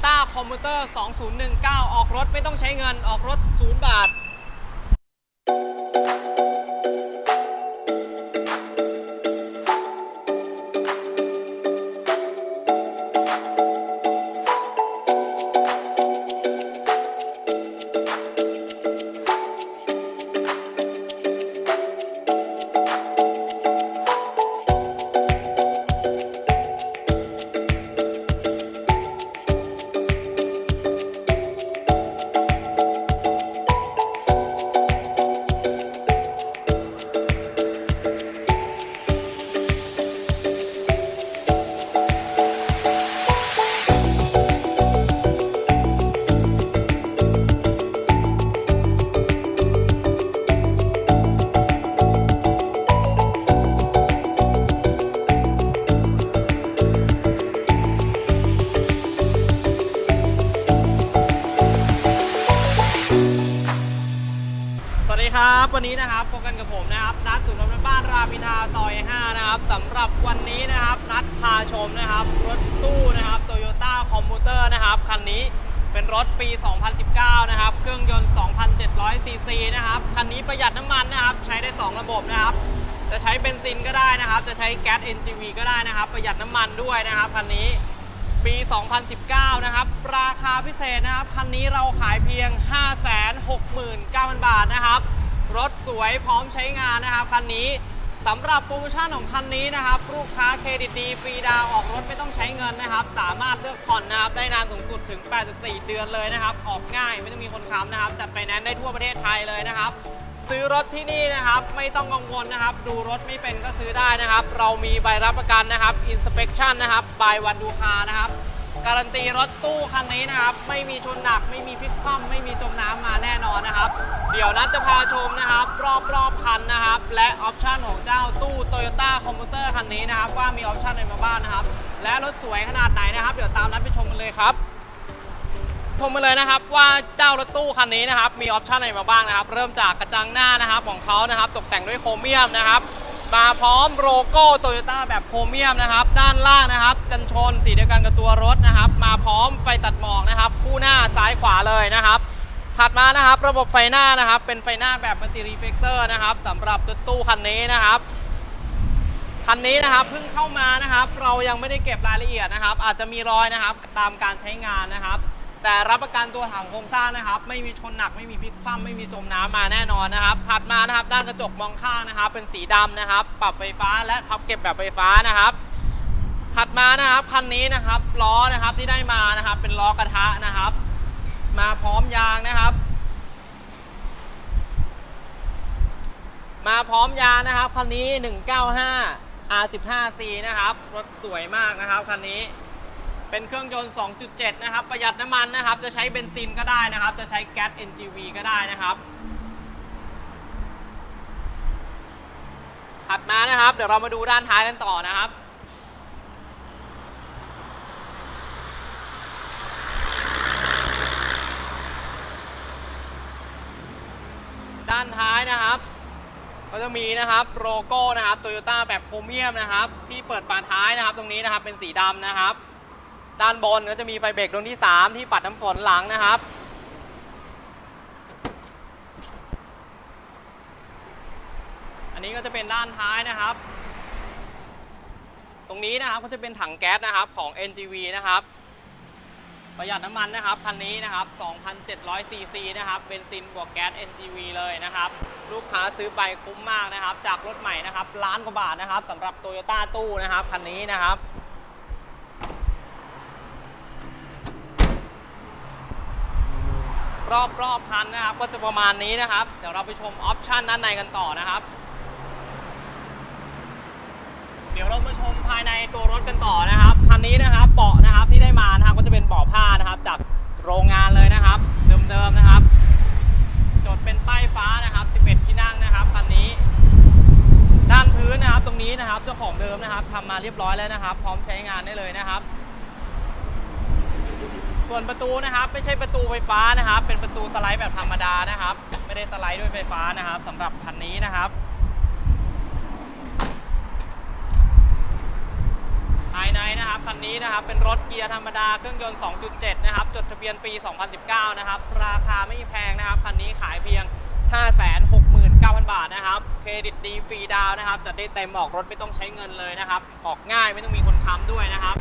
Toyota Commuter 2019 ออกรถไม่ต้องใช้เงินออกรถ 0 บาท ดีครับ วันนี้นะครับพบกันกับผมนะครับนัดศูนย์รบ้านรามินทาซอย 5 นะครับสำหรับวันนี้นะครับ นัดพาชมนะครับ รถตู้นะครับ Toyota Commuter นะครับ คันนี้เป็นรถปี 2019 นะครับ เครื่องยนต์ 2,700 ซีซีนะครับ คันนี้ประหยัดน้ำมันนะครับ ใช้ได้ 2 ระบบนะครับ จะใช้เบนซินก็ได้นะครับ จะใช้แก๊ส NGV ก็ได้นะครับ ประหยัดน้ำมันด้วยนะครับ คันนี้ปี 2019 นะครับ ราคาพิเศษนะครับ คันนี้เราขายเพียง 569,000 บาทนะครับ รถสวยพร้อมใช้งานนะครับ คันนี้สำหรับโปรโมชั่นของคันนี้นะครับ ลูกค้าเครดิตดีฟรีดาวออกรถไม่ต้องใช้เงินนะครับ สามารถเลือกผ่อนนะครับได้นานสูงสุดถึง 84 เดือนเลยนะครับ ออกง่ายไม่ต้องมีคนค้ำนะครับ จัดไฟแนนซ์ได้ทั่วประเทศไทยเลยนะครับ ซื้อรถที่นี่นะครับ ไม่ต้องกังวลนะครับ ดูรถไม่เป็นก็ซื้อได้นะครับ เรามีใบรับประกันนะครับ inspection นะครับบวันดูคานะครับ การันตีรถตู้คันนี้นะครับ ไม่มีชนหนักไม่มีพลิกคว่ำไม่มีจมน้ำมาแน่นอนนะครับ เดี๋ยวนัดจะพาชมนะครับ รอบรอบคันนะครับ และออปชันของเจ้าตู้ Toyota Commuter คันนี้นะครับ ว่ามีออปชันอะไรมาบ้างนะครับ และรถสวยขนาดไหนนะครับ เดี๋ยวตามนัดไปชมกันเลยครับชมมาเลยนะครับว่าเจ้ารถตู้คันนี้นะครับมีออปชันอะไรมาบ้างนะครับ เริ่มจากกระจังหน้านะครับของเขานะครับ ตกแต่งด้วยโครเมียมนะครับ มาพร้อมโลโก้โตโยต้าแบบโครเมียมนะครับ ด้านล่างนะครับกันชนสีเดียวกันกับตัวรถนะครับ มาพร้อมไฟตัดหมอกนะครับ คู่หน้าซ้ายขวาเลยนะครับ ถัดมานะครับ ระบบไฟหน้านะครับ เป็นไฟหน้าแบบมัลติรีเฟกเตอร์นะครับสำหรับตู้คันนี้นะครับคันนี้นะครับเพิ่งเข้ามานะครับ เรายังไม่ได้เก็บรายละเอียดนะครับ อาจจะมีรอยนะครับตามการใช้งานนะครับ แต่รับประกันตัวถังโครงสร้างนะครับ ไม่มีชนหนักไม่มีพลิกคว่ำไม่มีจมน้ำมาแน่นอนนะครับ ถัดมานะครับ ด้านกระจกมองข้างนะครับ เป็นสีดำนะครับ ปรับไฟฟ้าและพับเก็บแบบไฟฟ้านะครับ ถัดมานะครับคันนี้นะครับล้อนะครับที่ได้มานะครับ เป็นล้อกระทะนะครับ มาพร้อมยางนะครับมาพร้อมยางนะครับคันนี้ 195 R15C นะครับ รถสวยมากนะครับคันนี้ เป็นเครื่องยนต์ 2.7 นะครับ ประหยัดน้ำมันนะครับ จะใช้เบนซินก็ได้นะครับ จะใช้แก๊ส NGV ก็ได้นะครับ ถัดมานะครับ เดี๋ยวเรามาดูด้านท้ายกันต่อนะครับด้านท้ายนะครับ ก็จะมีนะครับโลโก้นะครับโตโยต้าแบบโครเมียมนะครับ ที่เปิดฝาท้ายนะครับ ตรงนี้นะครับเป็นสีดำนะครับ ด้านบนก็จะมีไฟเบรกดวงที่ 3 ที่ปัดน้ำฝนหลังนะครับ อันนี้ก็จะเป็นด้านท้ายนะครับ ตรงนี้นะครับก็จะเป็นถังแก๊สนะครับของ NGV นะครับ ประหยัดน้ำมันนะครับคันนี้นะครับ 2,700 ซีซีนะครับเบนซินบวกแก๊ส NGV เลยนะครับ ลูกค้าซื้อไปคุ้มมากนะครับ จากรถใหม่นะครับล้านกว่าบาทนะครับสำหรับ Toyota ตู้นะครับคันนี้นะครับ รอบรอบคันนะครับ ก็จะประมาณนี้นะครับ เดี๋ยวเราไปชมออปชันด้านในกันต่อนะครับ เดี๋ยวเรามาชมภายในตัวรถกันต่อนะครับคันนี้นะครับเบาะนะครับที่ได้มานะครับก็จะเป็นเบาะผ้านะครับ จากโรงงานเลยนะครับ เดิมๆนะครับจดเป็นป้ายฟ้านะครับ 11 ที่นั่งนะครับคันนี้ ด้านพื้นนะครับตรงนี้นะครับเจ้าของเดิมนะครับทำมาเรียบร้อยแล้วนะครับ พร้อมใช้งานได้เลยนะครับ ส่วนประตูนะครับไม่ใช่ประตูไฟฟ้านะครับ เป็นประตูสไลด์แบบธรรมดานะครับ ไม่ได้สไลด์ด้วยไฟฟ้านะครับสำหรับคันนี้นะครับภายในนะครับคันนี้นะครับเป็นรถเกียร์ธรรมดาเครื่องยนต์ 2.7 นะครับ จดทะเบียนปี 2019 นะครับ ราคาไม่แพงนะครับคันนี้ขายเพียง 569,000 บาทนะครับเครดิตดีฟรีดาวน์นะครับจัดได้เต็มออกรถไม่ต้องใช้เงินเลยนะครับ ออกง่ายไม่ต้องมีคนค้ำด้วยนะครับ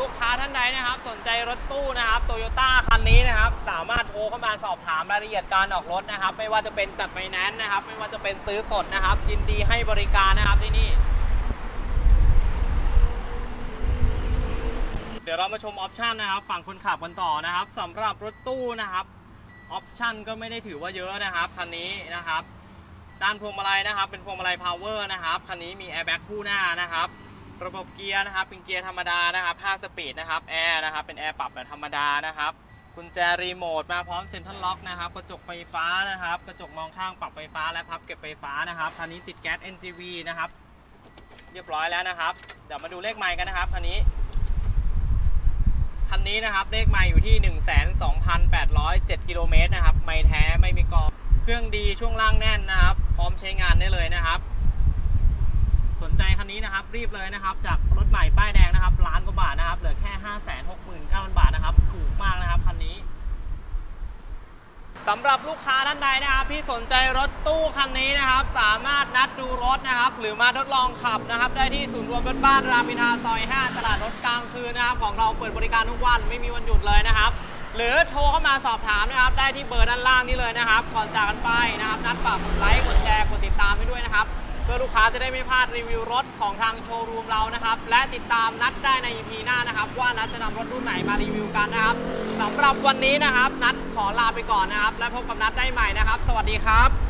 ลูกค้าท่านใดนะครับ สนใจรถตู้นะครับโตโยต้าคันนี้นะครับ สามารถโทรเข้ามาสอบถามรายละเอียดการออกรถนะครับ ไม่ว่าจะเป็นจัดไฟแนนซ์นะครับ ไม่ว่าจะเป็นซื้อสดนะครับยินดีให้บริการนะครับที่นี่ เดี๋ยวเรามาชมออปชันนะครับ ฝั่งคนขับกันต่อนะครับสำหรับรถตู้นะครับออปชันก็ไม่ได้ถือว่าเยอะนะครับคันนี้นะครับ ด้านพวงมาลัยนะครับ เป็นพวงมาลัยพาวเวอร์นะครับคันนี้มีแอร์แบ็กคู่หน้านะครับ ระบบเกียร์นะครับเป็นเกียร์ธรรมดานะครับ5สปีดนะครับแอร์นะครับเป็นแอร์ปรับแบบธรรมดานะครับกุญแจรีโมทมาพร้อมเซ็นทรัลล็อกนะครับกระจกไฟฟ้านะครับกระจกมองข้างปรับไฟฟ้าและพับเก็บไฟฟ้านะครับคันนี้ติดแก๊ส NGV นะครับเรียบร้อยแล้วนะครับเดี๋ยวมาดูเลขไมล์กันนะครับคันนี้คันนี้นะครับเลขไมล์อยู่ที่ 12,807กิโลเมตรนะครับไม่แท้ไม่มีกองเครื่องดีช่วงล่างแน่นนะครับ พร้อมใช้งานได้เลยนะครับ สนใจคันนี้นะครับรีบเลยนะครับจากรถใหม่ป้ายแดงนะครับล้านกว่าบาทนะครับเหลือแค่ 569,000 บาทนะครับถูกมากนะครับคันนี้สำหรับลูกค้าท่านใดนะครับที่สนใจรถตู้คันนี้นะครับ สามารถนัดดูรถนะครับ หรือมาทดลองขับนะครับ ได้ที่ศูนย์รวมรถบ้านรามอินทราซอย 5 ตลาดรถกลางคืนนะครับ ของเราเปิดบริการทุกวันไม่มีวันหยุดเลยนะครับ หรือโทรเข้ามาสอบถามนะครับ ได้ที่เบอร์ด้านล่างนี้เลยนะครับ ก่อนจากกันไปนะครับ นัดฝากกดไลค์กดแชร์กดติดตามให้ด้วยนะครับ เพื่อลูกค้าจะได้ไม่พลาดรีวิวรถของทางโชว์รูมเรานะครับ และติดตามนัดได้ใน EP หน้านะครับ ว่านัดจะนำรถรุ่นไหนมารีวิวกันนะครับสำหรับวันนี้นะครับ นัดขอลาไปก่อนนะครับ และพบกับนัดได้ใหม่นะครับ สวัสดีครับ